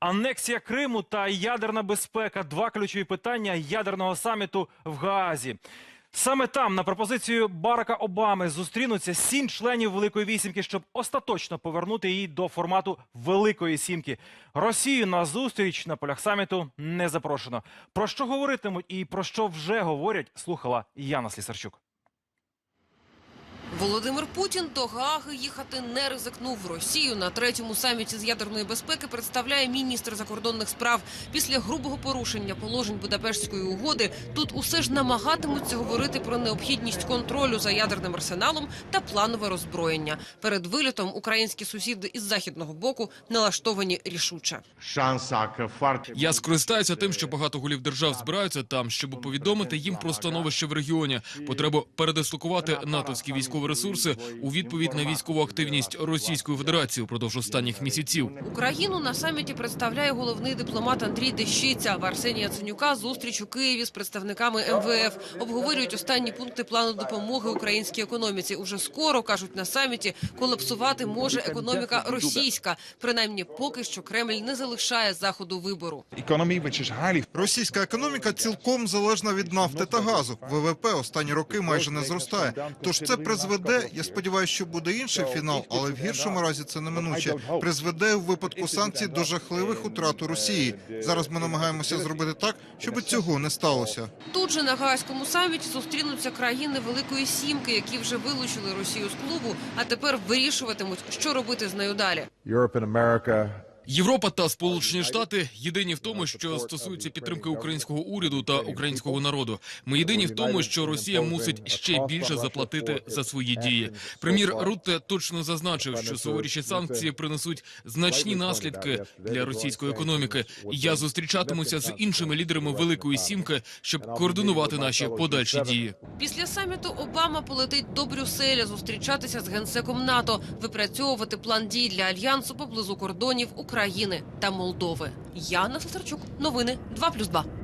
Анексія Криму та ядерна безпека два ключові питання ядерного саміту в Гаазі. Саме там, на пропозицію Барака Обами, зустрінуться сім членів Великої вісімки, щоб остаточно повернути її до формату Великої сімки. Росію на зустріч на полях саміту не запрошено. Про що говоритимуть і про що вже говорять, слухала Яна Слісарчук. Володимир Путін до Гааги їхати не ризикнув. Росію на третьому саміті з ядерної безпеки представляє міністр закордонних справ. Після грубого порушення положень Будапештської угоди тут усе ж намагатимуться говорити про необхідність контролю за ядерним арсеналом та планове роззброєння. Перед вилітом українські сусіди із західного боку налаштовані рішуче. Я скористаюся тим, що багато голів держав збираються там, щоб повідомити їм про становище в регіоні, потребу передислокувати натовські військові ресурси у відповідь на військову активність Російської Федерації упродовж останніх місяців. Україну на саміті представляє головний дипломат Андрій Дещиця. В Арсенія Яценюка зустріч у Києві з представниками МВФ. Обговорюють останні пункти плану допомоги українській економіці. Уже скоро кажуть на саміті, колапсувати може економіка російська. Принаймні, поки що Кремль не залишає заходу вибору. Російська економіка цілком залежна від нафти та газу. ВВП останні роки майже не зростає. Тож це призведе. Я сподіваюся, що буде інший фінал, але в гіршому разі це неминуче. Призведе у випадку санкцій до жахливих утрат у Росії. Зараз ми намагаємося зробити так, щоб цього не сталося. Тут же на Гаазькому саміті зустрінуться країни Великої Сімки, які вже вилучили Росію з клубу, а тепер вирішуватимуть, що робити з нею далі. And America Європа та Сполучені Штати єдині в тому, що стосується підтримки українського уряду та українського народу. Ми єдині в тому, що Росія мусить ще більше заплатити за свої дії. Прем'єр Рутте точно зазначив, що суворіші санкції принесуть значні наслідки для російської економіки. Я зустрічатимуся з іншими лідерами Великої Сімки, щоб координувати наші подальші дії. Після саміту Обама полетить до Брюсселя зустрічатися з генсеком НАТО, випрацьовувати план дій для альянсу поблизу кордонів України та Молдови. Яна Фесарчук, новини 2+,2.